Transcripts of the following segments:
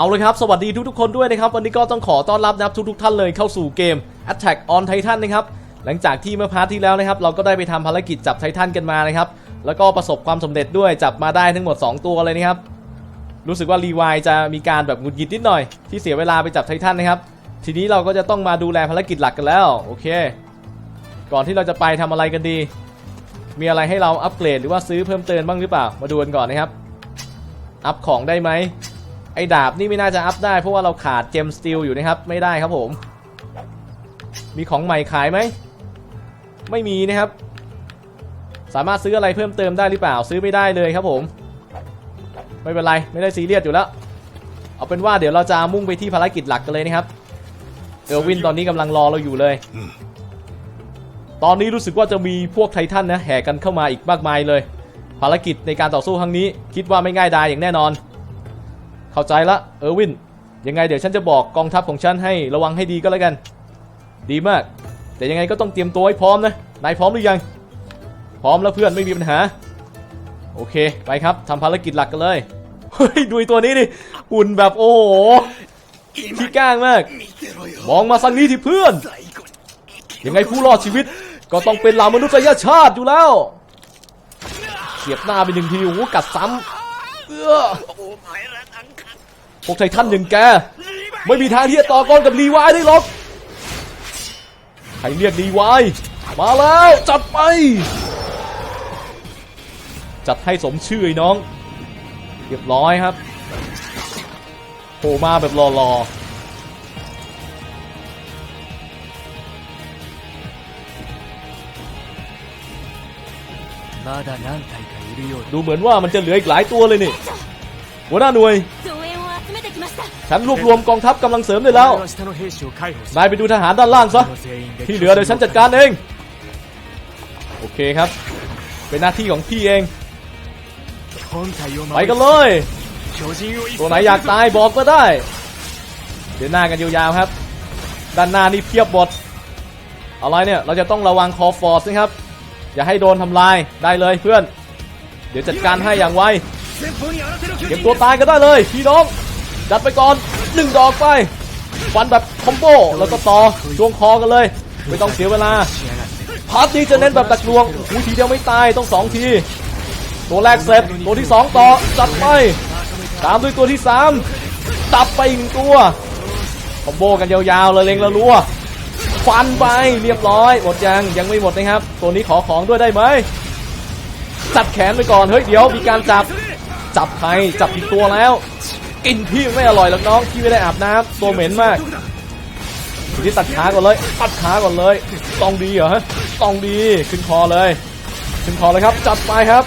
เอาเลยครับ สวัสดีทุกๆคนด้วยนะครับ วันนี้ก็ต้องขอต้อนรับนะครับทุกๆท่านเลยเข้าสู่เกม Attack on Titan นะครับ หลังจากที่เมื่อพาร์ทที่แล้วนะครับ เราก็ได้ไปทำภารกิจจับไททันกันมานะครับ แล้วก็ประสบความสำเร็จด้วยจับมาได้ทั้งหมด 2 ตัวเลยนะครับ รู้สึกว่ารีวายจะมีการแบบหงุดหงิดนิดหน่อย ที่เสียเวลาไปจับไททันนะครับ ทีนี้เราก็จะต้องมาดูแลภารกิจหลักกันแล้วโอเค ก่อนที่เราจะไปทำอะไรกันดี มีอะไรให้เราอัปเกรดหรือว่าซื้อเพิ่มเติมบ้างหรือเปล่า มาดูกันก่อนนะครับ อัพของได้ไหม ไอ้ดาบนี่ไม่น่าจะอัพได้เพราะว่าเราขาดเจมสตีลอยู่นะครับ ไม่ได้ครับผม มีของใหม่ขายไหม ไม่มีนะครับ สามารถซื้ออะไรเพิ่มเติมได้หรือเปล่า ซื้อไม่ได้เลยครับผม ไม่เป็นไร ไม่ได้ซีเรียสอยู่แล้ว เอาเป็นว่าเดี๋ยวเราจะมุ่งไปที่ภารกิจหลักกันเลยนะครับ เออร์วินตอนนี้กำลังรอเราอยู่เลย ตอนนี้รู้สึกว่าจะมีพวกไททันนะแห่กันเข้ามาอีกมากมายเลย ภารกิจในการต่อสู้ครั้งนี้ คิดว่าไม่ง่ายดายอย่างแน่นอน เข้าใจละเออร์วิน ยังไงเดี๋ยวฉันจะบอกกองทัพของฉันให้ระวังให้ดีก็แล้วกัน ดีมาก แต่ยังไงก็ต้องเตรียมตัวให้พร้อมนะ นายพร้อมหรือยัง พร้อมแล้วเพื่อนไม่มีปัญหา โอเค ไปครับทำภารกิจหลักกันเลย เฮ้ยดูตัวนี้ดิ หุ่นแบบโอ้โหขี้ก้างมาก มองมาสังนี้ที่เพื่อน ยังไงผู้รอดชีวิต ก็ต้องเป็นเหล่ามนุษยชาติอยู่แล้ว เสียบหน้าไปหนึ่งทีโอ้กัดซ้ำเออ วกไททันอย่างแก ไม่มีทางที่จะต่อกรกับรีวายได้หรอกใครเรียกรีวายมาแล้วจัดไป จัดให้สมชื่อไอ้น้อง เรียบร้อยครับโผล่มาแบบรอๆดูเหมือนว่ามันจะเหลืออีกหลายตัวเลยนี่หัวหน้าหน่วย ฉันรวบรวมกองทัพกำลังเสริมได้แล้ว นายไปดูทหารด้านล่างซะ ที่เหลือเดี๋ยวฉันจัดการเอง โอเคครับ เป็นหน้าที่ของพี่เอง ไปกันเลย ตัวไหนอยากตายบอกก็ได้ เดินหน้ากันยาวๆครับ ด้านหน้านี่เพียบบมดอะไรเนี่ยเราจะต้องระวังคอฟอร์สนะครับ อย่าให้โดนทำลายได้เลยเพื่อน เดี๋ยวจัดการให้อย่างไวเก็บตัวตายก็ได้เลยพี่น้อง จันไปก่อนหนึ่งดอกไปฟันแบบคอมโบแล้วก็ต่อช่วงคอกันเลย ไม่ต้องเสียเวลาพาร์ทนี้จะเน้นแบบตักลวงหูทีเดียวไม่ตายต้องสองที ตัวแรกเสร็จตัวที่สองต่อจัดไปตามด้วยตัวที่สามตับไปอีกตัวคอมโบกันยาวๆเลยเล็งละรัวฟันไปเรียบร้อยหมดยังยังไม่หมดนะครับ ตัวนี้ขอของด้วยได้ไหมจับแขนไปก่อนเฮ้ยเดี๋ยวมีการจับจับใครจับผิดตัวแล้ว กินพี่ไม่อร่อยหรอกน้องพี่ไม่ได้อาบน้ำตัวเหม็นมากที่ตัดขาก่อนเลยตัดขาก่อนเลยตองดีเหรอฮะตองดีขึ้นคอเลยขึ้นคอเลยครับ จัดไปครับ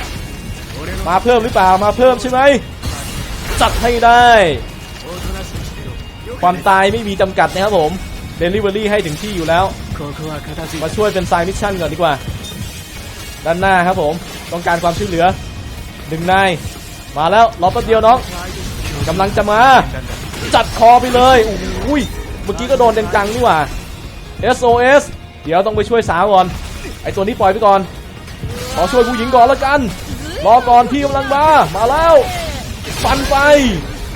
มาเพิ่มหรือเปล่ามาเพิ่มใช่ไหมจัดให้ได้ ความตายไม่มีจำกัดนะครับผมเดลิเวอรี่ให้ถึงที่อยู่แล้ว มาช่วยเป็นไซมิชชั่นก่อนดีกว่า ด้านหน้าครับผม ต้องการความช่วยเหลือหนึ่งนาย มาแล้วรอแป๊บเดียวน้อง กำลังจะมา จัดคอไปเลยอุ้ยเมื่อกี้ก็โดนเต็มจังนี่หว่า SOS เดี๋ยวต้องไปช่วยสาวก่อน ไอตัวนี้ปล่อยไปก่อน ขอช่วยผู้หญิงก่อนละกัน รอก่อนพี่กำลังมา มาแล้วฟันไป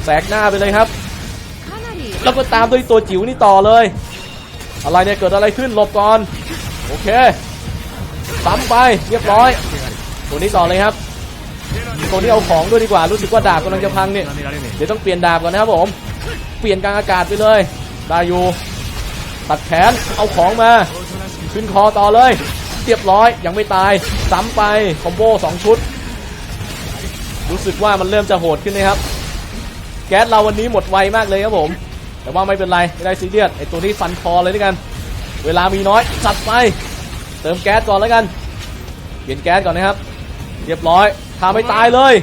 แสกหน้าไปเลยครับ แล้วก็ตามด้วยตัวจิ๋วนี่ต่อเลย อะไรเนี่ยเกิดอะไรขึ้นหลบก่อน โอเคซ้ำไปเรียบร้อย ตัวนี้ต่อเลยครับ ตรงนี้เอาของด้วยดีกว่ารู้สึกว่าดาบกำลังจะพังเนี่ยเดี๋ยวต้องเปลี่ยนดาบก่อนนะครับผมเปลี่ยนกลางอากาศไปเลยได้อยู่ตัดแขนเอาของมาขึ้นคอต่อเลยเรียบร้อยยังไม่ตายซ้ำไปคอมโบ2ชุด รู้สึกว่ามันเริ่มจะโหดขึ้นนะครับ แก๊สเราวันนี้หมดไวมากเลยครับผม แต่ว่าไม่เป็นไรไม่ได้ซีเรียสไอตัวนี้ฟันคอเลยด้วยกัน เวลามีน้อยจัดไป เติมแก๊สก่อนแล้วกัน เปลี่ยนแก๊สก่อนนะครับ เรียบร้อย ทาไม่ตายเลย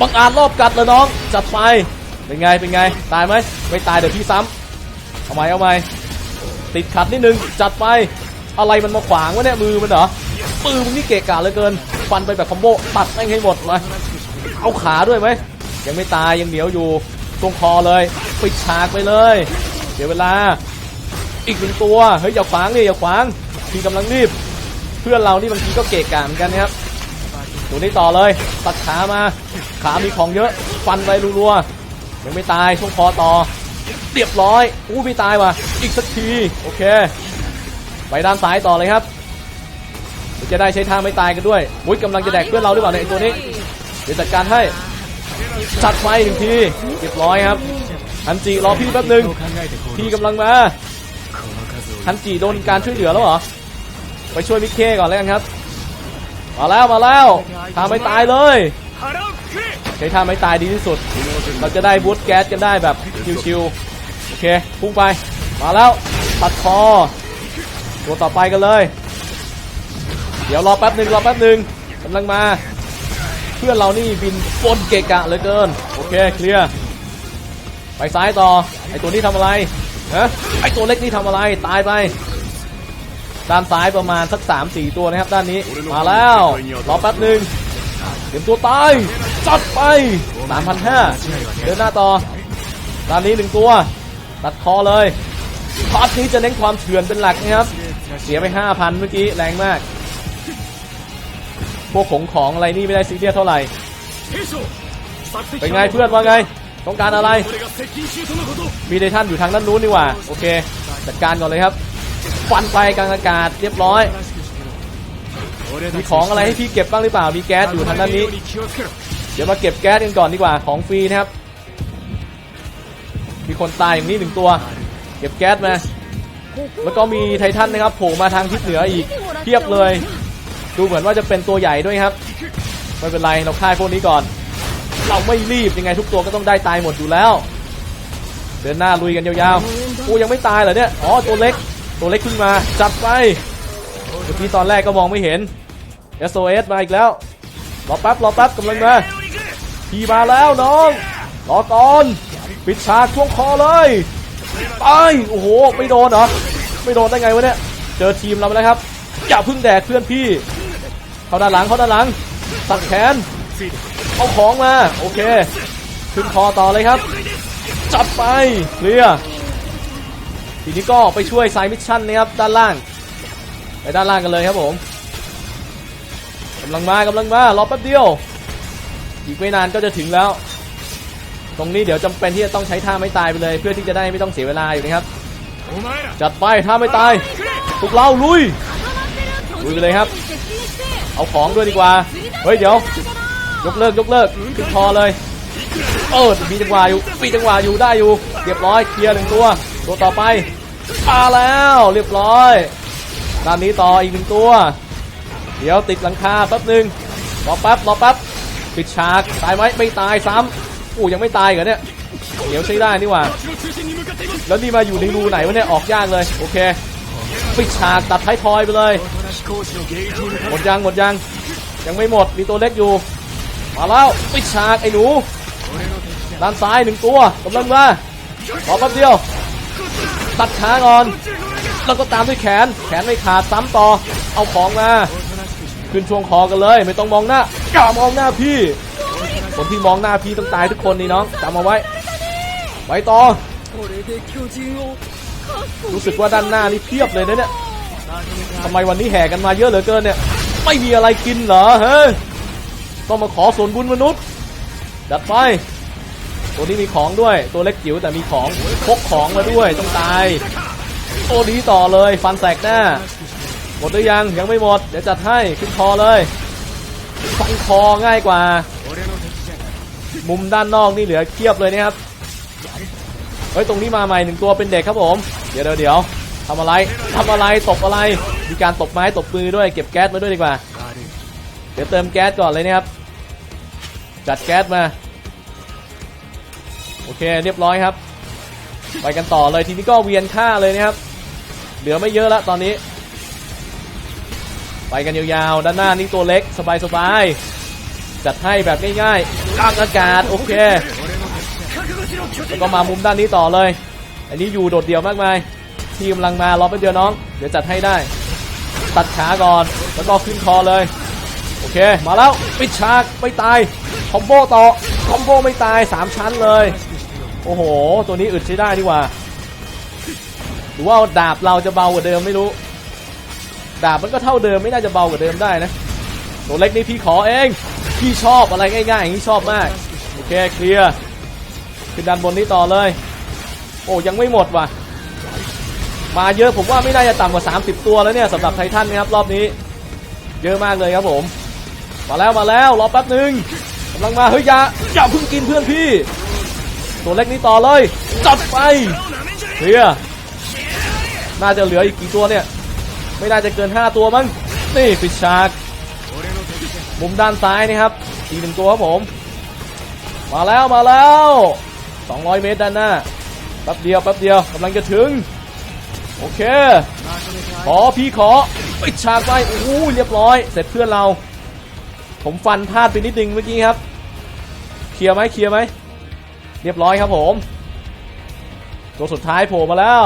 บังอาจรอบกัดเลยน้อง จัดไปเป็นไง เป็นไง ตายไหม ไม่ตายเดี๋ยวพี่ซ้ำเอาไหมเอาไหมติดขัดนิดนึง จัดไป อะไรมันมาขวางวะเนี่ย มือมันเหรอปืนมึงนี่เกะกะเหลือเกิน ฟันไปแบบคอมโบ ตัดแม่งให้หมดเลย เอาขาด้วยไหม ยังไม่ตาย ยังเหนียวอยู่ ตรงคอเลย ปิดฉากไปเลย เดี๋ยวเวลา อีกหนึ่งตัว เฮ้ยอย่าขวางนี่อย่าขวาง พี่กำลังรีบ เพื่อนเรานี่บางทีก็เกะกะเหมือนกันนะครับ ตัวนี้ต่อเลยตัดขามาขามีของเยอะฟันไปรัวๆยังไม่ตายช่วงคอต่อเรียบร้อยอู้ไม่ตายว่ะอีกสักทีโอเค ไปด้านซ้ายต่อเลยครับจะได้ใช้ทางไม่ตายกันด้วยอุ้ยกำลังจะแดกเพื่อนเราหรือเปล่าเนี่ยตัวนี้เดี๋ยวจัดการให้จัดไฟหนึ่งทีเรียบร้อยครับฮันจีรอพี่แป๊บหนึ่งพี่กำลังมาฮันจีโดนการช่วยเหลือแล้วเหรอไปช่วยมิเคก่อนแล้วกันครับ มาแล้วมาแล้วทำไม่ตายเลยใช้ท่าไม่ตายดีที่สุด เราจะได้บูสแก๊สกันได้แบบชิวๆ โอเค พุ่งไป มาแล้ว ตัดคอ ตัวต่อไปกันเลย เดี๋ยวรอแป๊บหนึ่งรอแป๊บหนึ่งกำลังมา เพื่อนเรานี่บินปนเกะกะเลยเกิน โอเค เคลียร์ ไปซ้ายต่อ ไอตัวนี้ทำอะไร ฮะ ไอตัวเล็กนี่ทำอะไร ตายไป ด้านซ้ายประมาณสัก3 4 ตัวนะครับ ด้านนี้มาแล้วรอแป๊บหนึ่งเตรียมตัวตายจัดไป 3,500 เดินหน้าต่อ ด้านนี้หนึ่งตัว ตัดคอเลยพาร์ทนี้จะเน้นความเฉือนเป็นหลักนะครับ เสียไป 5,000 เมื่อกี้แรงมาก พวกของของอะไรนี่ไม่ได้ซีเรียสเท่าไหร่ เป็นไงเพื่อนว่าไง ต้องการอะไร มีเดทันอยู่ทางด้านนู้นดีกว่า โอเค จัดการก่อนเลยครับ ฟันไปกลางอากาศเรียบร้อย มีของอะไรให้พี่เก็บบ้างหรือเปล่า มีแก๊สอยู่ทางด้านนี้ เดี๋ยวมาเก็บแก๊สกันก่อนดีกว่า ของฟรีนะครับ มีคนตายอย่างนี้หนึ่งตัว เก็บแก๊สมา แล้วก็มีไททันนะครับโผล่มาทางทิศเหนืออีกเพียบเลย ดูเหมือนว่าจะเป็นตัวใหญ่ด้วยครับ ไม่เป็นไร เราฆ่าพวกนี้ก่อน เราไม่รีบยังไงทุกตัวก็ต้องได้ตายหมดอยู่แล้ว เดินหน้าลุยกันยาวๆ กูยังไม่ตายเหรอเนี่ย อ๋อตัวเล็ก ตัวเล็กขึ้นมา จัดไปเมื่อกี้ตอนแรกก็มองไม่เห็น SOS มาอีกแล้ว รอแป๊บรอแป๊บกำลังมาขี่มาแล้วน้อง รอก่อน ปิดฉากช่วงคอเลยไปโอ้โห ไม่โดนเหรอ ไม่โดนได้ไงวะเนี่ย เจอทีมเราไปแล้วครับ อย่าพึ่งแดกเพื่อนพี่ เข้าด้านหลังเข้าด้านหลัง ตัดแขน เอาของมา โอเค ขึ้นคอต่อเลยครับ จัดไปเคลียร์ ทีนี้ก็ไปช่วยสายมิชชั่นนะครับด้านล่าง ไปด้านล่างกันเลยครับผมกำลังมากำลังมารอแป๊บเดียว อีกไม่นานก็จะถึงแล้ว ตรงนี้เดี๋ยวจำเป็นที่จะต้องใช้ท่าไม่ตายไปเลย เพื่อที่จะได้ไม่ต้องเสียเวลาอยู่นะครับ จัดไปท่าไม่ตายพวกเราลุยลุยไปเลยครับ เอาของด้วยดีกว่า เฮ้ยเดี๋ยวยกเลิกยกเลิกขึ้นคอเลยเออมีจังหวะอยู่มีจังหวะอยู่ได้อยู่เรียบร้อยเคลียร์หนึ่งตัว ตัวต่อไป มาแล้วเรียบร้อยตานนี้ต่ออีกหนึ่งตัว เดี๋ยวติดหลังคาแป๊บหนึ่งรอแป๊บรอแป๊บปิดฉากตายไหมไม่ตายซ้ำอู้ยังไม่ตายเหรอเนี่ยเดี๋ยวใช้ได้นี่หว่า แล้วนี่มาอยู่ในรูไหนวะเนี่ยออกยากเลยโอเคปิดฉากตัดท้ายทอยไปเลย หมดยังหมดยัง ยังไม่หมดมีตัวเล็กอยู่ มาแล้วปิดฉากไอ้หนูด้านซ้ายหนึ่งตัวกำลังมาขอแป๊บเดียว ตัดขาก่อน แล้วก็ตามด้วยแขน แขนไม่ขาดซ้ำต่อ เอาของมา ขึ้นช่วงคอกันเลย ไม่ต้องมองหน้าอย่ามองหน้าพี่ คนที่มองหน้าพี่ต้องตายทุกคนนี่น้องจำเอาไว้ไปต่อ รู้สึกว่าด้านหน้านี่เพียบเลยนะเนี่ยทำไมวันนี้แห่กันมาเยอะเหลือเกินเนี่ย ไม่มีอะไรกินเหรอเฮ้ยต้องมาขอส่วนบุญมนุษย์จัดไป ตัวนี้มีของด้วย ตัวเล็กจิ๋วแต่มีของพกของมาด้วยต้องตายตัวนี้ต่อเลย ฟันแสกหน้า หมดหรือยังยังไม่หมด เดี๋ยวจัดให้ขึ้นคอเลยฟันคอง่ายกว่า มุมด้านนอกนี่เหลือเทียบเลยนะครับเฮ้ยตรงนี้มาใหม่หนึ่งตัวเป็นเด็กครับผม เดี๋ยวเดี๋ยวเดี๋ยวทำอะไรทำอะไรตบอะไร มีการตบไม้ตบมือด้วยเก็บแก๊สมาด้วยดีกว่า เดี๋ยวเติมแก๊สก่อนเลยนะครับจัดแก๊สมา โอเคเรียบร้อยครับ ไปกันต่อเลยทีนี้ก็เวียนฆ่าเลยนะครับ เหลือไม่เยอะแล้วตอนนี้ ไปกันยาวๆ ด้านหน้านี่ตัวเล็กสบายๆ จัดให้แบบง่ายๆกลางอากาศโอเคแล้วก็มามุมด้านนี้ต่อเลย อันนี้อยู่โดดเดี่ยวมากมายที่กำลังมารอแป๊บเดียวน้อง เดี๋ยวจัดให้ได้ ตัดขาก่อนแล้วก็ขึ้นคอเลย โอเค มาแล้วปิดฉากไม่ตายคอมโบต่อคอมโบไม่ตาย 3 ชั้นเลย โอ้โห ตัวนี้อึดใช้ได้ดีกว่า หรือว่าดาบเราจะเบากว่าเดิมไม่รู้ ดาบมันก็เท่าเดิมไม่น่าจะเบากว่าเดิมได้นะ ตัวเล็กนี่พี่ขอเอง พี่ชอบอะไรง่ายๆอย่างนี้ชอบมาก โอเคเคลียร์ขึ้นด้านบนนี้ต่อเลย โอ้ยังไม่หมดว่ะ มาเยอะผมว่าไม่น่าจะต่ำกว่า 30 ตัวแล้วเนี่ยสำหรับไททันนะครับรอบนี้ เยอะมากเลยครับผม มาแล้วมาแล้วรอแป๊บหนึ่งกำลังมาเฮ้ยอย่าอย่าเพิ่งกินเพื่อนพี่ ตัวเล็กนี้ต่อเลยจัดไปเคลียน่าจะเหลืออีกกี่ตัวเนี่ย ไม่น่าจะเกิน 5 ตัวมั้งนี่ฟิชชาร์กมุมด้านซ้ายนะครับอีกหนึ่งตัวครับผม มาแล้วมาแล้ว 200 เมตรด้านหน้าแป๊บเดียวแป๊บเดียวกำลังจะถึง โอเค ขอพี่ขอปิดฉากไปโอ้โหเรียบร้อย เสร็จเพื่อนเรา ผมฟันพลาดไปนิดนึงเมื่อกี้ครับ เคลียร์ไหมเคลียร์ไหม เรียบร้อยครับผม ตัวสุดท้ายโผล่มาแล้ว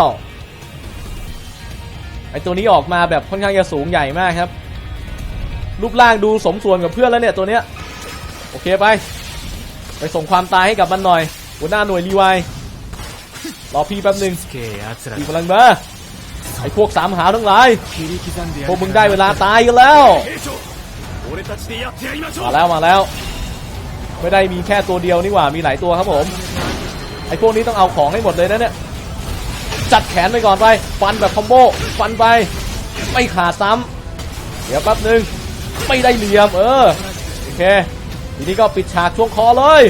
ไอตัวนี้ออกมาแบบค่อนข้างจะสูงใหญ่มากครับ รูปร่างดูสมส่วนกับเพื่อนแล้วเนี่ยตัวเนี้ยโอเคไป ไปส่งความตายให้กับมันหน่อย หัวหน้าหน่วยรีไวรอพี่แป๊บหนึ่งพี่กลังมาไอพวกสามหาทั้งหลายพวกมึงได้เวลาตายกันแล้ว มาแล้วมาแล้ว ไม่ได้มีแค่ตัวเดียวนี่หว่ามีหลายตัวครับผมไอ้พวกนี้ต้องเอาของให้หมดเลยนะเนี่ยจัดแขนไปก่อนไปฟันแบบคอมโบฟันไป ไม่ขาดซ้ำเดี๋ยวแป๊บหนึ่งไม่ได้เหลี่ยมเออโอเคทีนี้ก็ปิดฉากช่วงคอเลย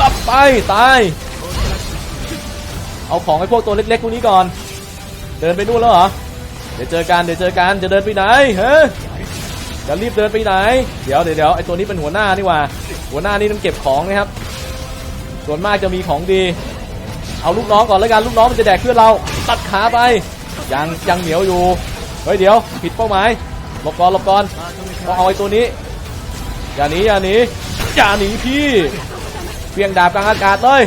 ตับไปตายเอาของให้พวกตัวเล็กๆพวกนี้ก่อน เดินไปนู่นแล้วเหรอเดี๋ยวเจอกันเดี๋ยวเจอกันจะเดินไปไหนเฮ้ยจะรีบเดินไปไหน เดี๋ยวเดี๋ยวไอตัวนี้เป็นหัวหน้านี่หว่า หัวหน้านี่ต้องเก็บของนะครับ ส่วนมากจะมีของดี เอาลูกน้องก่อนแล้วกันลูกน้องมันจะแดกเพื่อนเรา ตัดขาไปยังยังเหนียวอยู่ เฮ้ยเดี๋ยว ผิดเป้าหมายหลบก่อนหลบก่อนต้องเอาไอ้ตัวนี้ อย่าหนีอย่าหนีอย่าหนีพี่เพียงดาบกลางอากาศเลย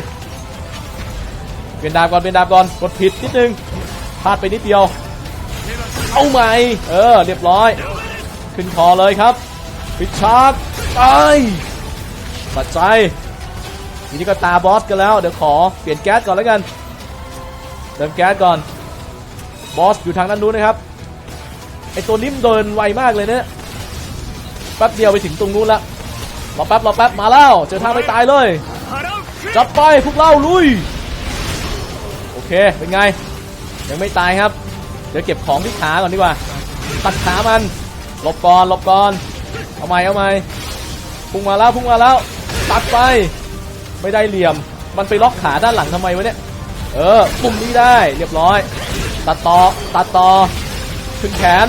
เปลี่ยนดาบก่อนเปลี่ยนดาบก่อนกดผิดนิดนึงพลาดไปนิดเดียว เอาใหม่ เออ เรียบร้อย ขึ้นคอเลยครับปิดชาร์จไป ปัดใจทีนี้ก็ตาบอสกันแล้ว เดี๋ยวขอเปลี่ยนแก๊สก่อนแล้วกัน เติมแก๊สก่อน บอสอยู่ทางด้านนู้นนะครับ ไอตัวนิ่มเดินไวมากเลยเนี่ยแป๊บเดียวไปถึงตรงนู้นละ รอแป๊บรอแป๊บมาแล้ว เจอท่าไม่ตายเลย จับไปพวกเล่าลุย โอเค เป็นไง ยังไม่ตายครับ เดี๋ยวเก็บของที่ขาก่อนดีกว่า ตัดขามัน หลบก่อน หลบก่อน เอาไหมเอาไหมพุ่งมาแล้วพุ่งมาแล้ว ปัดไป ไม่ได้เหลี่ยม มันไปล็อกขาด้านหลังทำไมวะเนี่ย เออปุ่มนี้ได้เรียบร้อย ตัดต่อตัดต่อขึ้นแขน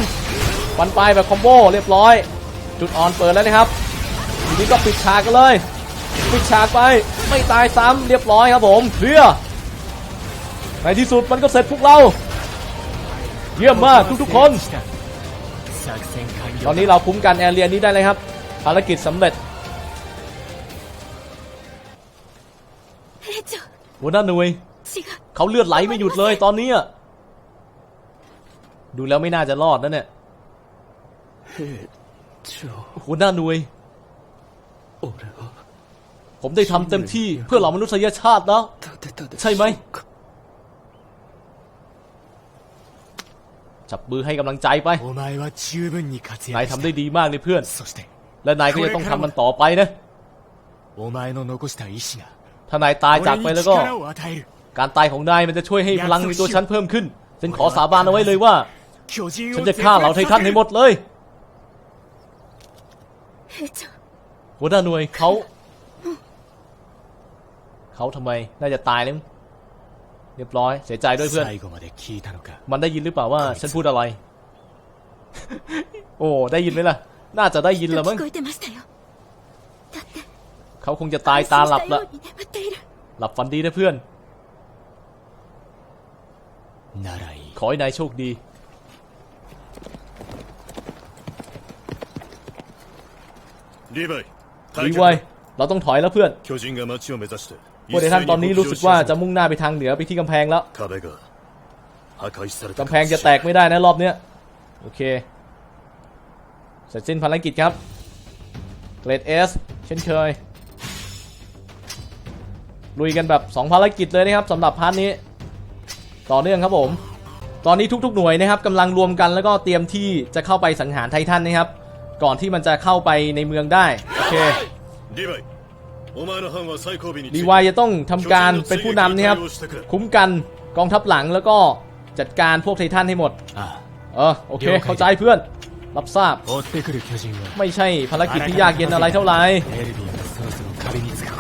ฟันไปแบบคอมโบเรียบร้อย จุดอ่อนเปิดแล้วนะครับทีนี้ก็ปิดฉากกันเลย ปิดฉากไปไม่ตายซ้ำเรียบร้อยครับผมเพื่อในที่สุดมันก็เสร็จพวกเรา เยี่ยมมากทุกๆคน ตอนนี้เราคุ้มกันแอรเรียนนี้ได้เลยครับ ภารกิจสำเร็จ หัวหน้าหน่วย เขาเลือดไหลไม่หยุดเลยตอนนี้ดูแล้วไม่น่าจะรอดนะเนี่ยหัวหน้าหน่วย ผมได้ทำเต็มที่เพื่อเหล่ามนุษยชาติแล้ว ใช่ไหม จับมือให้กำลังใจไป นายทำได้ดีมากเลยเพื่อน และนายก็จะต้องทำมันต่อไปนะ ถ้านายตายจากไปแล้วก็ การตายของนายมันจะช่วยให้พลังในตัวฉันเพิ่มขึ้น ฉันขอสาบานเอาไว้เลยว่า ฉันจะฆ่าเหล่าไททันให้หมดเลยหัวหน้าหน่วยเขา เขาทำไม น่าจะตายแล้วเรียบร้อย เสียใจด้วยเพื่อน มันได้ยินหรือเปล่าว่า ฉันพูดอะไร โอ้ ได้ยินไหมล่ะ น่าจะได้ยินแล้วมั้ง เขาคงจะตายตาหลับละหลับฝันดีนะเพื่อนขอให้นายโชคดี ดีไปดีไปเราต้องถอยแล้วเพื่อนพวกเดท่านตอนนี้รู้สึกว่าจะมุ่งหน้าไปทางเหนือไปที่กำแพงแล้วกำแพงจะแตกไม่ได้นะรอบเนี้ยโอเคเสร็จสิ้นภารกิจครับ เกรดเอสเช่นเคย ลุยกันแบบ 2 ภารกิจเลยนะครับสำหรับพาร์ทนี้ ต่อเนื่องครับผม ตอนนี้ทุกๆหน่วยนะครับกำลังรวมกันแล้วก็เตรียมที่จะเข้าไปสังหารไททันนะครับ ก่อนที่มันจะเข้าไปในเมืองได้โอเคดีวายจะต้องทำการเป็นผู้นำนะครับคุ้มกันกองทัพหลังแล้วก็จัดการพวกไททันให้หมดเออโอเค เข้าใจเพื่อน รับทราบ ไม่ใช่ภารกิจที่ยากเย็นอะไรเท่าไหร่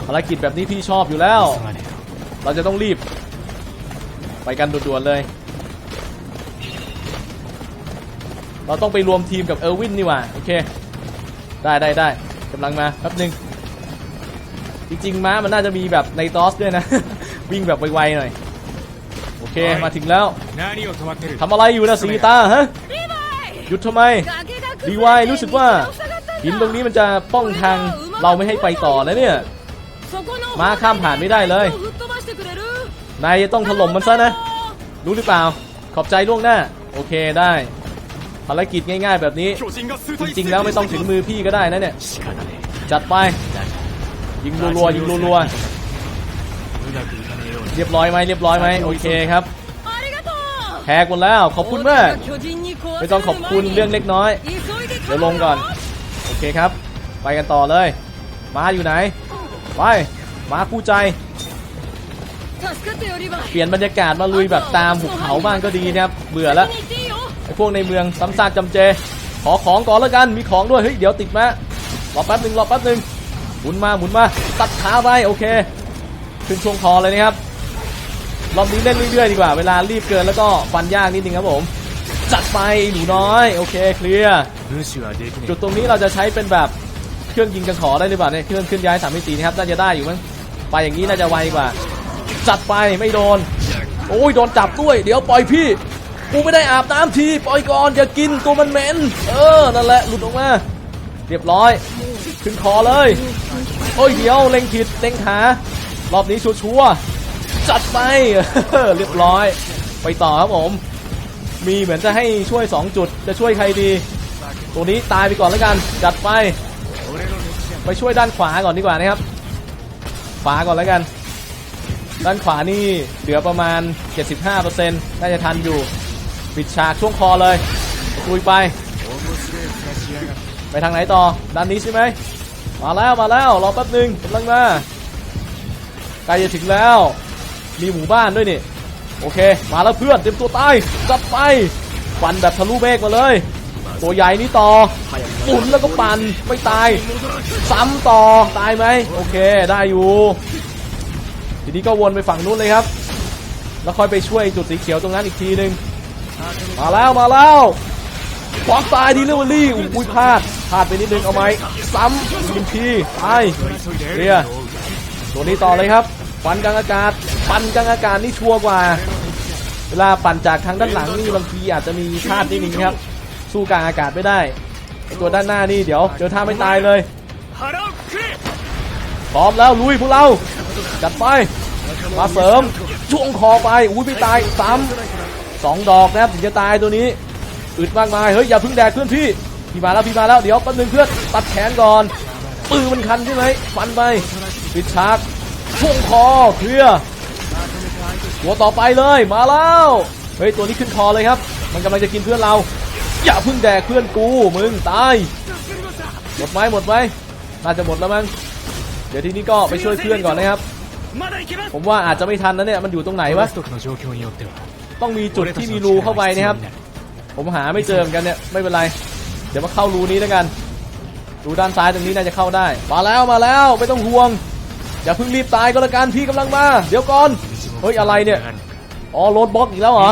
ภารกิจแบบนี้พี่ชอบอยู่แล้ว เราจะต้องรีบ ไปกันด่วนๆเลย เราต้องไปรวมทีมกับเออร์วินนี่ว่าโอเค ได้ได้ได้กำลังมาแป๊บหนึ่งจริงๆม้ามันน่าจะมีแบบในตอสด้วยนะ วิ่งแบบไวๆหน่อย โอเคมาถึงแล้วทำอะไรอยู่นะสีตาฮะหยุดทำไมดีวายรู้สึกว่าหินตรงนี้มันจะป้องทางเราไม่ให้ไปต่อแล้วเนี่ย มาข้ามผ่านไม่ได้เลย นายจะต้องถล่มมันซะนะ รู้หรือเปล่า ขอบใจล่วงหน้า โอเคได้ ภารกิจง่ายๆแบบนี้ จริงๆ แล้วไม่ต้องถึงมือพี่ก็ได้นะเนี่ย จัดไป ยิงรัวๆยิงรัวๆเรียบร้อยไหมเรียบร้อยไหมโอเคครับแหกหมดแล้ว ขอบคุณมากไม่ต้องขอบคุณเรื่องเล็กน้อย เดี๋ยวลงก่อน โอเคครับ ไปกันต่อเลย มาอยู่ไหน ไปมาคู่ใจ เปลี่ยนบรรยากาศมาลุยแบบตามหุบเขาบ้างก็ดีนะครับ เบื่อแล้วไอ้พวกในเมืองซ้ำซากจำเจ ขอของก่อนแล้วกัน มีของด้วย เฮ้ย เดี๋ยวติดมะรอแป๊บหนึ่งรอแป๊บหนึ่งหมุนมาหมุนมา ตัดขาไปโอเค ขึ้นช่วงคอเลยนะครับ รอบนี้เล่นเรื่อยๆดีกว่า เวลารีบเกินแล้วก็ฟันยากนิดนึงครับผม จัดไปหนูน้อย โอเคเคลียร์จุดตรงนี้เราจะใช้เป็นแบบ เครื่องยิงกระขอได้หรือเปล่าเนี่ยเครื่องเคลื่อนย้ายสามมิตินะครับน่าจะได้อยู่มั้งไปอย่างนี้น่าจะไวกว่า จัดไปไม่โดน โอ้ยโดนจับด้วย เดี๋ยวปล่อยพี่กูไม่ได้อาบน้ำทีปล่อยก่อนอย่ากินตัวมันเหม็นเออนั่นแหละหลุดออกมาเรียบร้อย ขึ้นคอเลย โอ้ยเดี๋ยวเล็งผิดเล็งขารอบนี้ชัวร์ๆจัดไปเรียบร้อย ไปต่อครับผม มีเหมือนจะให้ช่วย 2 จุดจะช่วยใครดี ตัวนี้ตายไปก่อนแล้วกัน จัดไป ไปช่วยด้านขวาก่อนดีกว่านะครับ ขวาก่อนแล้วกัน ด้านขวานี่เหลือประมาณ 75%น่าจะทันอยู่ ปิดฉากช่วงคอเลยลุยไป ไปทางไหนต่อ ด้านนี้ใช่ไหม มาแล้วมาแล้ว รอแป๊บหนึงกำลังมาใกล้จะถึงแล้ว มีหมู่บ้านด้วยนี่ โอเค มาแล้วเพื่อน เตรียมตัวตายจัดไปฟันแบบทะลุเมฆมาเลย ตัวใหญ่นี่ต่อหมุนแล้วก็ปั่นไม่ตาย ซ้ำต่อตายไหมโอเคได้อยู่ ทีนี้ก็วนไปฝั่งนู้นเลยครับ แล้วค่อยไปช่วยจุดสีเขียวตรงนั้นอีกทีหนึ่งมาแล้วมาแล้วขวางตายดีเลเวอรี่อุ้ยพลาดพลาดไปนิดนึงเอาไหมซ้ำยิงทีตายเรียตัวนี้ต่อเลยครับฟันกลางอากาศ ปั่นกลางอากาศนี่ชัวร์กว่า เวลาปั่นจากทางด้านหลังนี่บางทีอาจจะมีพลาดนิดนึงครับ สู้การอากาศไม่ได้ตัวด้านหน้านี่เดี๋ยวเดี๋ยวท่าไม่ตายเลยพร้อมแล้วลุยพวกเราจัดไปมาเสริมช่วงคอไปอุ้ยไม่ตายซ้ำสองดอกนะครับถึงจะตายตัวนี้อึดมากมายเฮ้ยอย่าพึ่งแดกเพื่อนพี่พี่มาแล้วพี่มาแล้วเดี๋ยวตัวหนึ่งเพื่อนตัดแขนก่อนปืนมันคันใช่ไหมฟันไปปิดชาร์กช่วงคอเคลียหัวต่อไปเลยมาแล้วเฮ้ยตัวนี้ขึ้นคอเลยครับ มันกำลังจะกินเพื่อนเรา อย่าพึ่งแดกเพื่อนกูมึงตายหมดไหมหมดไหมน่าจะหมดแล้วมั้งเดี๋ยวทีนี้ก็ไปช่วยเพื่อนก่อนนะครับ ผมว่าอาจจะไม่ทันนะเนี่ยมันอยู่ตรงไหนวะต้องมีจุดที่มีรูเข้าไปนะครับ ผมหาไม่เจอเหมือนกันเนี่ยไม่เป็นไร เดี๋ยวมาเข้ารูนี้แล้วกันรูด้านซ้ายตรงนี้น่าจะเข้าได้ มาแล้วมาแล้วไม่ต้องห่วง อย่าเพิ่งรีบตายก็แล้วกันพี่กำลังมา เดี๋ยวก่อนเฮ้ยอะไรเนี่ยอ๋อรถบล็อกอีกแล้วเหรอ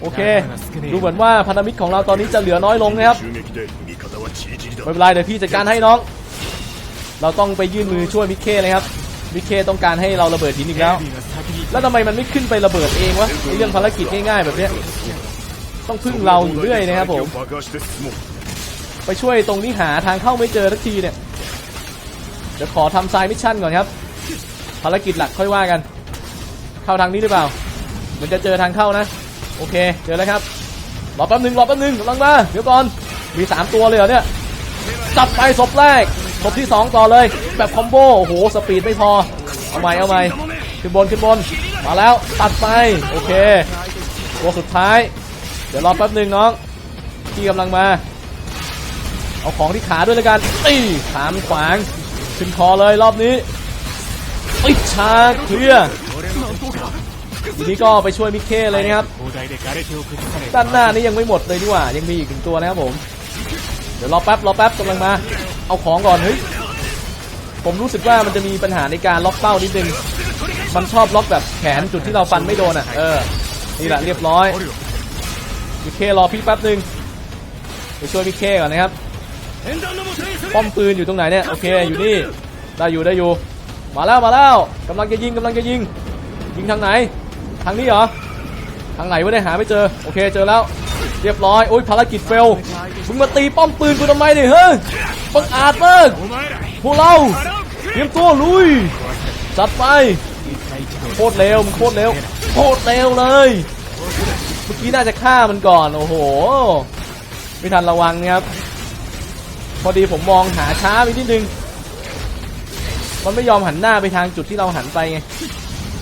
โอเค ดูเหมือนว่าพันธมิตรของเราตอนนี้จะเหลือน้อยลงนะครับไม่เป็นไรเดี๋ยวพี่จัดการให้น้อง เราต้องไปยื่นมือช่วยมิเคนะครับมิเคต้องการให้เราระเบิดหินอีกแล้ว แล้วทำไมมันไม่ขึ้นไประเบิดเองวะเรื่องภารกิจง่ายๆแบบนี้ต้องพึ่งเราอยู่เรื่อยนะครับผม ไปช่วยตรงนี้หาทางเข้าไม่เจอทักทีเนี่ยเดี๋ยวขอทำไซมิชชั่นก่อนครับ ภารกิจหลักค่อยว่ากัน เข้าทางนี้หรือเปล่า มันจะเจอทางเข้านะ โอเคเจอแล้วครับรอแป๊บหนึงรอแป๊บหนึงกำลังมาเดี๋ยวก่อนมีสามตัวเลยเหรอเนี่ยจับไปศพแรกศพที่สองต่อเลย แบบคอมโบโอ้โหสปีดไม่พอเอาใหม่เอาใหม่ขึ้นบนขึ้นบนมาแล้วตัดไปโอเคตัวสุดท้าย เดี๋ยวรอแป๊บหนึ่งน้องที่กำลังมา เอาของที่ขาด้วยแล้วกันตีขามขวางขึ้นคอเลยรอบนี้ปิดฉาเคลียร์ ทีนี้ก็ไปช่วยมิเคเลยนะครับด้านหน้านี้ยังไม่หมดเลยดีกว่า ยังมีอีกหนึ่งตัวนะครับผม เดี๋ยวรอแป๊บรอแป๊บกำลังมา เอาของก่อนเฮ้ยผมรู้สึกว่ามันจะมีปัญหาในการล็อกเป้านิดนึงมันชอบล็อกแบบแขนจุดที่เราฟันไม่โดนอะ เออ นี่แหละเรียบร้อย มิเครอพี่แป๊บหนึ่งไปช่วยมิเคก่อนนะครับ ป้อมปืนอยู่ตรงไหนเนี่ย โอเค อยู่นี่ ได้อยู่ได้อยู่ มาแล้วมาแล้วกำลังจะยิงกำลังจะยิง ยิงทางไหนางนี้เหรอ ทางไหนวะเนี่หาไม่เจอ โอเคเจอแล้ว เรียบร้อย โอ้ยภารกิจเฟล มึงมาตีป้อมปืนกูทำไมเนี่ยเฮ้ยบังอาจมากพวกเราเตรียมตัวลุย จัดไป โคตรเร็วมึงโคตรเร็ว โคตรเร็วเลย เมื่อกี้น่าจะฆ่ามันก่อน โอ้โห ไม่ทันระวังครับ พอดีผมมองหาช้าไปนิดนึง มันไม่ยอมหันหน้าไปทางจุดที่เราหันไปไง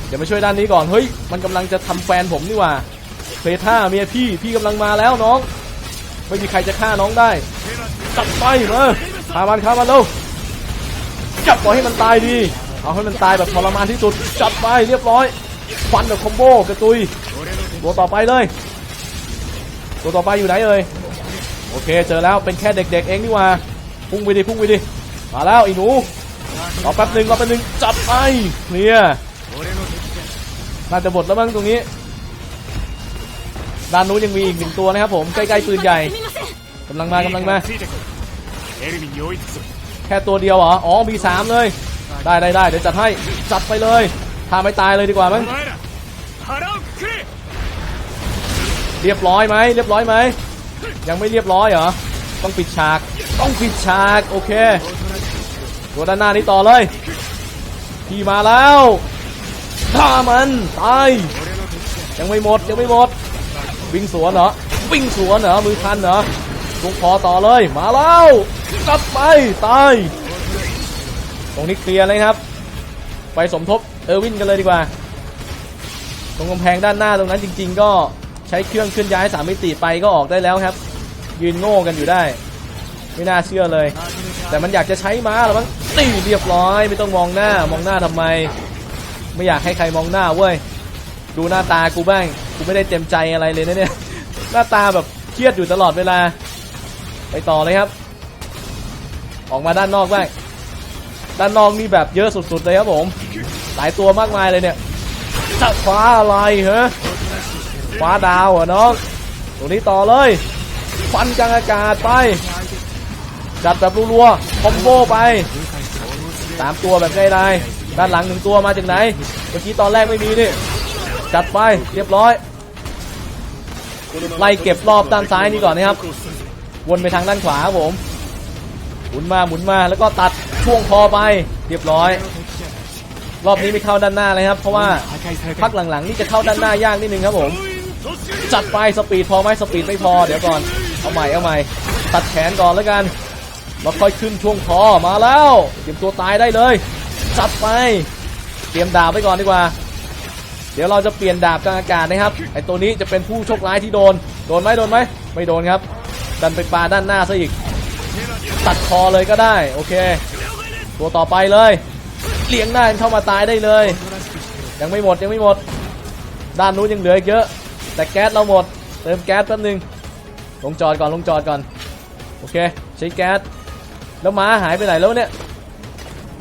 เดี๋ยวมาช่วยด้านนี้ก่อน เฮ้ย มันกำลังจะทำแฟนผมนี่ว่าเพลท่าเมียพี่ พี่กำลังมาแล้วน้อง ไม่มีใครจะฆ่าน้องได้ จับไปมาฆ่ามันฆ่ามันเร็วจับปล่อยให้มันตายดี เอาให้มันตายแบบทรมานที่สุด จัดไปเรียบร้อย ฟันแบบคอมโบกระตุย ตัวต่อไปเลย ตัวต่อไปอยู่ไหนเอ่ย โอเค เจอแล้ว เป็นแค่เด็ก ๆ เองนี่ว่า พุ่งไปดิ พุ่งไปดิ มาแล้วไอ้หนูรอแป๊บหนึ่งรอแป๊บหนึ่งจัดไปเคลีย น่าจะหมดแล้วมั้งตรงนี้ด้านนู้นยังมีอีกหนึ่งตัวนะครับผมใกล้ๆปืนใหญ่กำลังมากำลังมาแค่ตัวเดียวเหรออ๋อมีสามเลย ได้ได้ได้เดี๋ยวจัดให้จัดไปเลยถ้าไม่ตายเลยดีกว่ามั้งเรียบร้อยไหมเรียบร้อยไหมยังไม่เรียบร้อยเหรอต้องปิดฉากต้องปิดฉากโอเคตัวด้านหน้านี้ต่อเลยพี่มาแล้ว ฆ่ามันตายยังไม่หมดยังไม่หมด วิ่งสวนเหรอวิ่งสวนเหรอมือพันเหรอลงคอต่อเลยมาแล้วกลับไปตายตรงนี้เคลียร์เลยครับ ไปสมทบเออร์วินกันเลยดีกว่า ตรงกำแพงด้านหน้าตรงนั้นจริง ๆ ก็ใช้เครื่องเคลื่อนย้ายสามมิติไปก็ออกได้แล้วครับ ยืนโง่กันอยู่ได้ ไม่น่าเชื่อเลย แต่มันอยากจะใช้ม้าหรือมั้งตีเรียบร้อย ไม่ต้องมองหน้ามองหน้าทำไม ไม่อยากให้ใครมองหน้าเว้ย ดูหน้าตากูบ้าง กูไม่ได้เต็มใจอะไรเลยนะเนี่ย หน้าตาแบบเครียดอยู่ตลอดเวลา ไปต่อเลยครับ ออกมาด้านนอกบ้าง ด้านนอกนี่แบบเยอะสุดๆเลยครับผม หลายตัวมากมายเลยเนี่ย จะคว้าอะไรเหรอคว้าดาวเหรอน้องตรงนี้ต่อเลย ฟันกลางอากาศไป จัดแบบรัวๆคอมโบไปสามตัวแบบง่ายๆ ด้านหลังหนึ่งตัวมาจากไหน เมื่อกี้ตอนแรกไม่มีนี่ จัดไปเรียบร้อย ไล่เก็บรอบด้านซ้ายนี่ก่อนนะครับ วนไปทางด้านขวาครับผม หมุนมาหมุนมาแล้วก็ตัดช่วงคอไปเรียบร้อย รอบนี้ไม่เข้าด้านหน้าเลยครับ เพราะว่าพักหลังๆนี่จะเข้าด้านหน้ายากนิดนึงครับผม จัดไปสปีดพอไหมสปีดไม่พอเดี๋ยวก่อน เอาใหม่เอาใหม่ ตัดแขนก่อนแล้วกันมาค่อยขึ้นช่วงคอมาแล้วเตรียมตัวตายได้เลย จัดไป เตรียมดาบไว้ก่อนดีกว่า เดี๋ยวเราจะเปลี่ยนดาบกลางอากาศนะครับ ไอตัวนี้จะเป็นผู้โชคร้ายที่โดน โดนไหมโดนไหม ไม่โดนครับ ดันไปปาด้านหน้าซะอีก ตัดคอเลยก็ได้ โอเค ตัวต่อไปเลย เลี้ยงได้เข้ามาตายได้เลย ยังไม่หมดยังไม่หมด ด้านนู้นยังเหลือเยอะ แต่แก๊สเราหมด เติมแก๊สแป๊บนึง ลงจอดก่อนลงจอดก่อน โอเค ใช้แก๊ส แล้วม้าหายไปไหนแล้วเนี่ย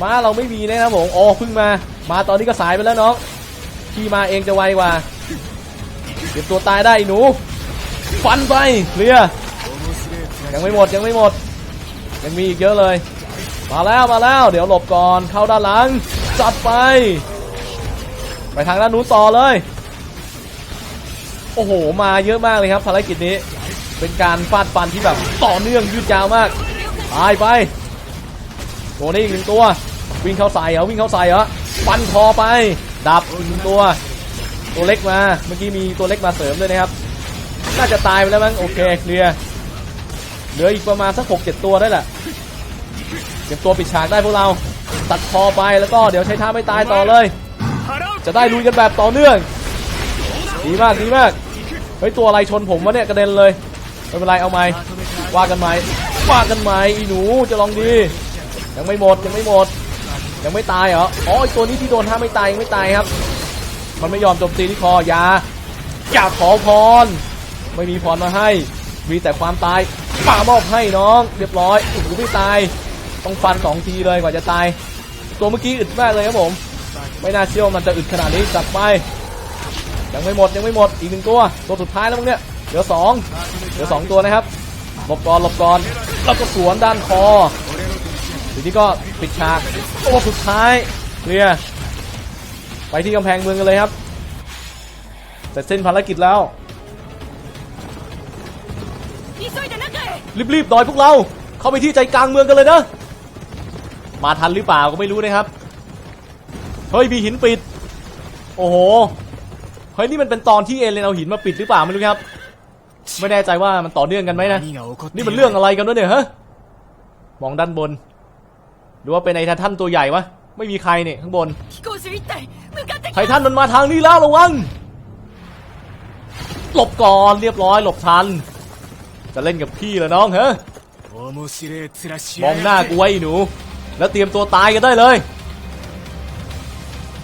ม้าเราไม่มีนะครับผมโอ้เพิ่งมา มาตอนนี้ก็สายไปแล้วน้องพี่มาเองจะไวกว่าเก็บตัวตายได้หนู ฟันไปเคลียยังไม่หมดยังไม่หมด ยังมีอีกเยอะเลย มาแล้วมาแล้ว เดี๋ยวหลบก่อนเข้าด้านหลังจัดไป ไปทางด้านนู้นต่อเลย โอ้โห มาเยอะมากเลยครับภารกิจนี้ เป็นการฟาดฟันที่แบบต่อเนื่องยืดยาวมากตายไป ตัวนี้อีกหนึ่งตัว วิ่งเข้าใส่เหรอวิ่งเข้าใส่เหรอฟันคอไป ดับอีกหนึ่งตัว ตัวเล็กมา เมื่อกี้มีตัวเล็กมาเสริมด้วยนะครับ น่าจะตายไปแล้วมั้งโอเคเคลียร์เหลืออีกประมาณสักหกเจ็ดตัวได้แหละเก็บตัวปิดฉากได้พวกเรา ตัดคอไปแล้วก็เดี๋ยวใช้ท่าไม่ตายต่อเลย จะได้ลุยกันแบบต่อเนื่อง ดีมากดีมาก เฮ้ยตัวอะไรชนผมวะเนี่ยกระเด็นเลยไม่เป็นไรเอาไหมว่ากันไหมว่ากันไหมอีหนูจะลองดี ยังไม่หมดยังไม่หมด ยังไม่ตายเหรออ๋อไอตัวนี้ที่โดนห้าไม่ตายยังไม่ตายครับ มันไม่ยอมโจมตีที่คอยาอย่าขอพร ไม่มีพรมาให้ มีแต่ความตายมามอบให้น้อง เรียบร้อยโอ้โหไม่ตาย ต้องฟันสองทีเลยกว่าจะตาย ตัวเมื่อกี้อึดมากเลยครับผม ไม่น่าเชื่อมันจะอึดขนาดนี้จับไปยังไม่หมดยังไม่หมดอีกหนึ่งตัวตัวสุดท้ายแล้วมึงเนี่ยเหลือสองเหลือสองตัวนะครับหลบก่อนหลบก่อนแล้วก็สวนด้านคอ ทีนี้ก็ปิดฉากโอ้สุดท้ายเคลียไปที่กำแพงเมืองกันเลยครับเสร็จเส้นภารกิจแล้ว รีบๆหน่อยพวกเรา เข้าไปที่ใจกลางเมืองกันเลยนะ มาทันหรือเปล่าก็ไม่รู้นะครับ เฮ้ยมีหินปิด โอ้โห เฮ้ยนี่มันเป็นตอนที่เอเลนเอาหินมาปิดหรือเปล่าไม่รู้ครับ ไม่แน่ใจว่ามันต่อเนื่องกันไหมนะ นี่มันเรื่องอะไรกันด้วยเนี่ยฮะ มองด้านบน รือว่าเป็นไอ้ไท่านตัวใหญ่วะ ไม่มีใครเนี่ยข้างบนไอ้ท่านมันมาทางนี้แล้วระวัง หลบก่อนเรียบร้อยหลบทัน จะเล่นกับพี่แล้วน้องเหรอมองหน้ากูไว้หนู แล้วเตรียมตัวตายกันได้เลย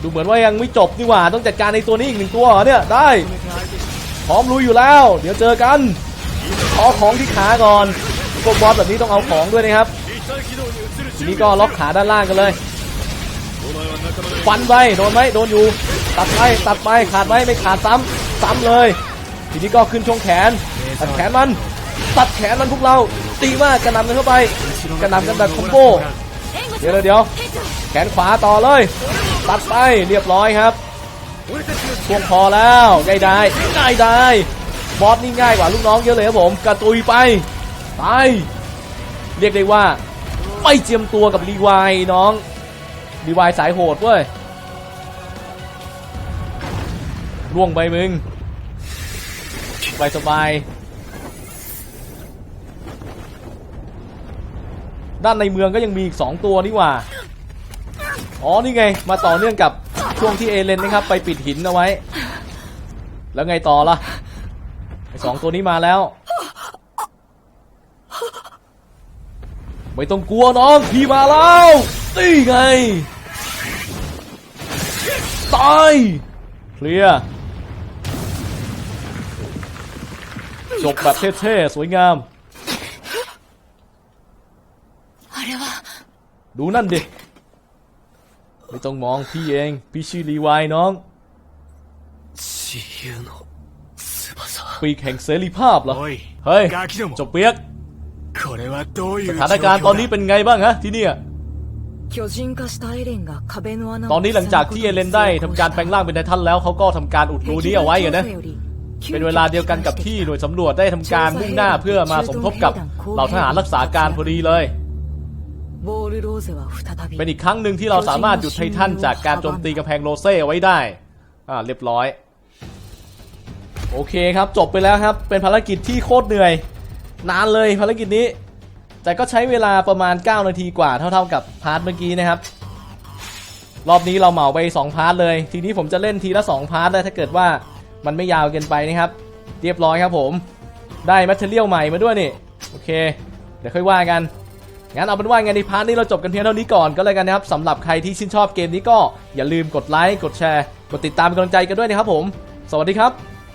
ดูเหมือนว่ายังไม่จบดีกว่า ต้องจัดการในตัวนี้อีกหนึ่งตัวเหรอเนี่ยได้ พร้อมลุยอยู่แล้ว เดี๋ยวเจอกันขอของที่ขาก่อนพวกบอสแบบนี้ต้องเอาของด้วยนะครับ ทีนี้ก็ล็อกขาด้านล่างกันเลยฟันไปโดนไหมโดนอยู่ ตัดไปตัดไปขาดไหมไม่ขาดซ้ำ ซ้ำเลย ทีนี้ก็ขึ้นช่วงแขนตัดแขนมัน ตัดแขนมันพวกเราตีมากกระนำกันเข้าไปกระนำกันแบบคอมโบเดี๋ยวเดี๋ยวแขนขวาต่อเลย ตัดไปเรียบร้อยครับช่วงพอแล้วง่ายได้ง่ายได้บอสนี่ง่ายกว่าลูกน้องเยอะเลยครับผมกระตุยไปไปเรียกได้ว่า ไม่เจียมตัวกับรีวายน้องรีวายสายโหดเว้ยล่วงไปมึงสบายสบายด้านในเมืองก็ยังมีอีกสองตัวนี่หว่า อ๋อ นี่ไง มาต่อเนื่องกับช่วงที่เอเลนนะครับ ไปปิดหินเอาไว้ แล้วไงต่อล่ะไอสองตัวนี้มาแล้ว ไม่ต้องกลัวน้องพี่มาแล้วตีไง ตายเคลียจบแบบเท่ๆ สวยงาม ดูนั่นดิ ไม่ต้องมองพี่เอง พี่ชื่อลีวายน้องปีกแห่งเสรีภาพเหรอ เฮ้ย จบเปียก สถานการณ์ตอนนี้เป็นไงบ้างฮะที่เนี่ยตอนนี้หลังจากที่เอเลนได้ทำการแปลงร่างเป็นไททันแล้วเขาก็ทำการอุดรูนี้เอาไว้กันนะเป็นเวลาเดียวกันกับที่หน่วยสำรวจได้ทำการมุ่งหน้าเพื่อมาสมทบกับเหล่าทหารรักษาการพอดีเลยเป็นอีกครั้งหนึ่งที่เราสามารถหยุดไททันจากการโจมตีกำแพงโรเซ่ไว้ได้ อ่าเรียบร้อย โอเคครับจบไปแล้วครับ เป็นภารกิจที่โคตรเหนื่อย นานเลยภารกิจนี้ แต่ก็ใช้เวลาประมาณ 9 นาทีกว่าเท่าๆกับพาร์ทเมื่อกี้นะครับ รอบนี้เราเหมาไป 2 พาร์ทเลย ทีนี้ผมจะเล่นทีละ 2 พาร์ทเลยถ้าเกิดว่ามันไม่ยาวเกินไปนะครับ เรียบร้อยครับผม ได้แมทเทอเรียลใหม่มาด้วยนี่ โอเค เดี๋ยวค่อยว่ากัน งั้นเอาเป็นว่าไงในพาร์ทนี้เราจบกันเพียงเท่านี้ก่อนก็เลยกันนะครับสำหรับใครที่ชื่นชอบเกมนี้ก็อย่าลืมกดไลค์ กดแชร์ กดติดตามเป็นกำลังใจกันด้วยนะครับผม สวัสดีครับ